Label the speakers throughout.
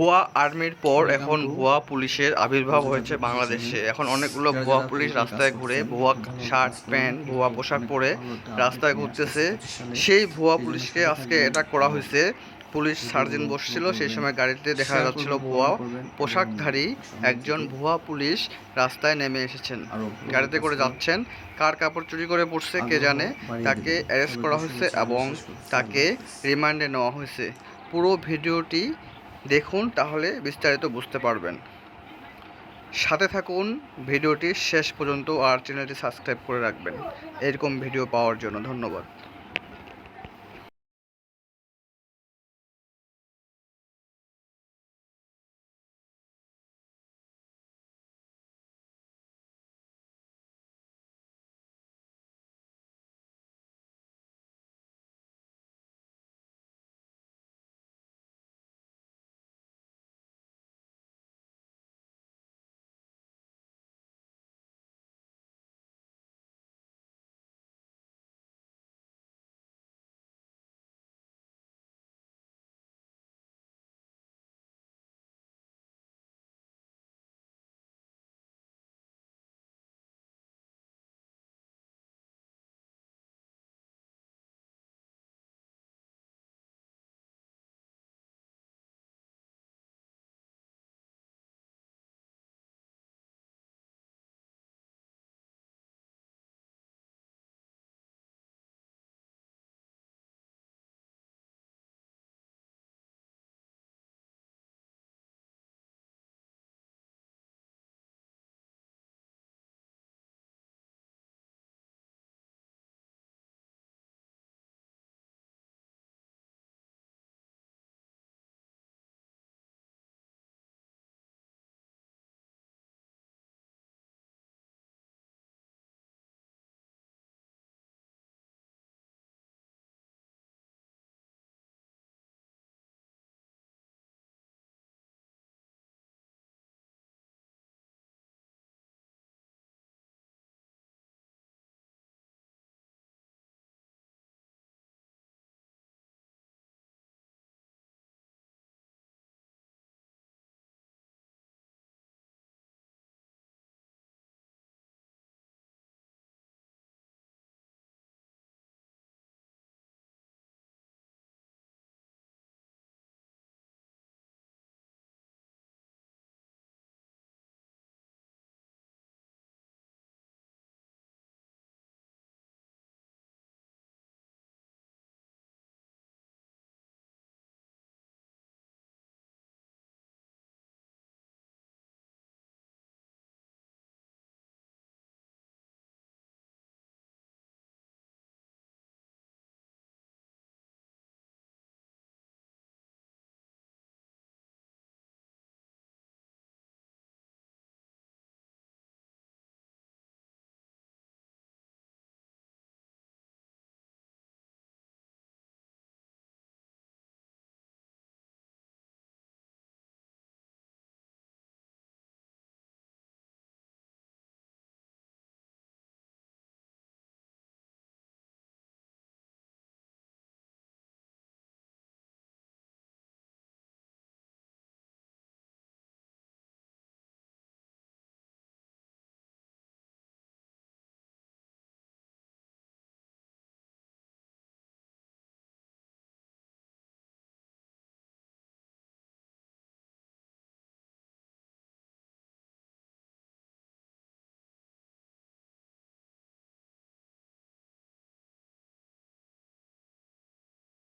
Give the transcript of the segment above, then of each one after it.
Speaker 1: ভুয়া আর্মির পর এখন ভুয়া পুলিশের আবির্ভাব হয়েছে বাংলাদেশে। এখন অনেকগুলো ভুয়া পুলিশ রাস্তায় ঘুরে ভুয়া শার্ট প্যান্ট ভুয়া পোশাক পরে রাস্তায় ঘুরতেছে। সেই ভুয়া পুলিশকে আজকে এটা করা হয়েছে। পুলিশ সার্জেন্ট বসছিল সেই সময় গাড়িতে দেখা যাচ্ছিল ভুয়া পোশাকধারী একজন ভুয়া পুলিশ রাস্তায় নেমে এসেছেন। গাড়িতে করে যাচ্ছেন। কার কাপড় চুরি করে পড়ছে কে জানে? তাকে অ্যারেস্ট করা হয়েছে এবং তাকে রিমান্ডে নেওয়া হয়েছে। পুরো ভিডিওটি দেখুন তাহলে বিস্তারিত বুঝতে পারবেন। সাথে থাকুন, ভিডিওটি শেষ পর্যন্ত আর চ্যানেলটি সাবস্ক্রাইব করে রাখবেন। এরকম ভিডিও পাওয়ার জন্য ধন্যবাদ।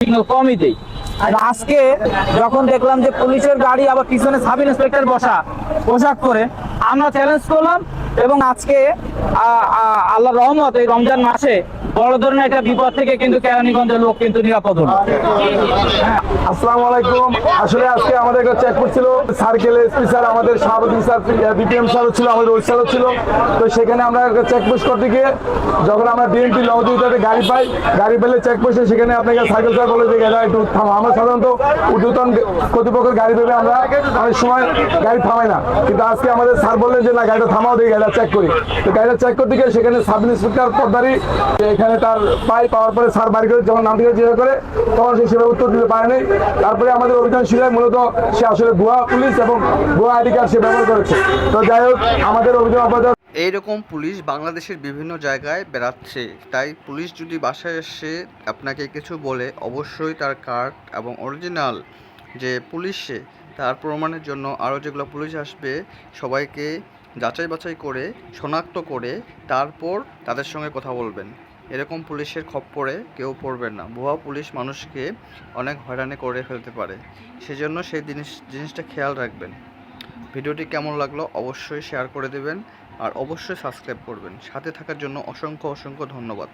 Speaker 2: সিগন্যাল কমই দেই। আর আজকে যখন দেখলাম যে পুলিশের গাড়ি আবার পিছনে সাব ইন্সপেক্টর বসা, পোশাক করে আমরা চ্যালেঞ্জ করলাম এবং আজকে আল্লাহ রহমত এই রমজান মাসে বড় ধরনের একটা বিপদ থেকে কিন্তু কেরানীগঞ্জের লোক কিন্তু নিরাপদ হলো।
Speaker 3: আসসালামু আলাইকুম। আসলে আজকে আমাদের একটা চেকপোস্ট ছিল। সার্কেল এসপি স্যার আমাদের সভাপতি স্যার বিপিএম স্যার ছিল, আমাদের ওই স্যারও ছিল। তো সেখানে আমরা একটা চেকপোস্ট করতে গিয়ে যখন আমরা বিএনপি লহদিতে গাড়ি পাই, গাড়ি পেলে চেকপোস্টে সেখানে আপনাকে সাইকেল স্যার বলে যে গাড়ি একটু থামা। আমরা সাধারণত ঊর্ধ্বতন কর্তৃপক্ষের গাড়ি পেলে আমরা অনেক সময় গাড়ি থামাই না। কিন্তু আজকে আমাদের স্যার বললেন যে, না, গাড়িটা থামাও দিয়ে গাড়িটা চেক করি। তো গাড়িটা চেক করতে গিয়ে সেখানে সাব ইন্সপেক্টর পদ্মারি এখানে তার পাই পাওয়ার পরে স্যার বাড়ি করে যখন নাম থেকে জিজ্ঞাসা করে, তখন সে সেভাবে উত্তর দিতে পারে নাই তারপরে আমাদের অভিযান শুরু হয় মূলত সে আসলে ভুয়া পুলিশ এবং ভুয়া আইডি কার্ড সে ব্যবহার করেছে। তো যাই হোক, আমাদের অভিযান অপরাধ
Speaker 1: এইরকম পুলিশ বাংলাদেশের বিভিন্ন জায়গায় বেড়াচ্ছে। তাই পুলিশ যদি বাসায় এসে আপনাকে কিছু বলে, অবশ্যই তার কার্ড এবং অরিজিনাল যে পুলিশে তার প্রমাণের জন্য আরও যেগুলো পুলিশ আসবে, সবাইকে যাচাই বাছাই করে, শনাক্ত করে, তারপর তাদের সঙ্গে কথা বলবেন। এরকম পুলিশের খপ্পরে কেউ পড়বেন না। ভুয়া পুলিশ মানুষকে অনেক হয়রানি করে ফেলতে পারে। সেজন্য সেই জিনিস, জিনিসটা খেয়াল রাখবেন। ভিডিওটি কেমন লাগল অবশ্যই শেয়ার করে দেবেন আর অবশ্যই সাবস্ক্রাইব করবেন। সাথে থাকার জন্য অসংখ্য অসংখ্য ধন্যবাদ।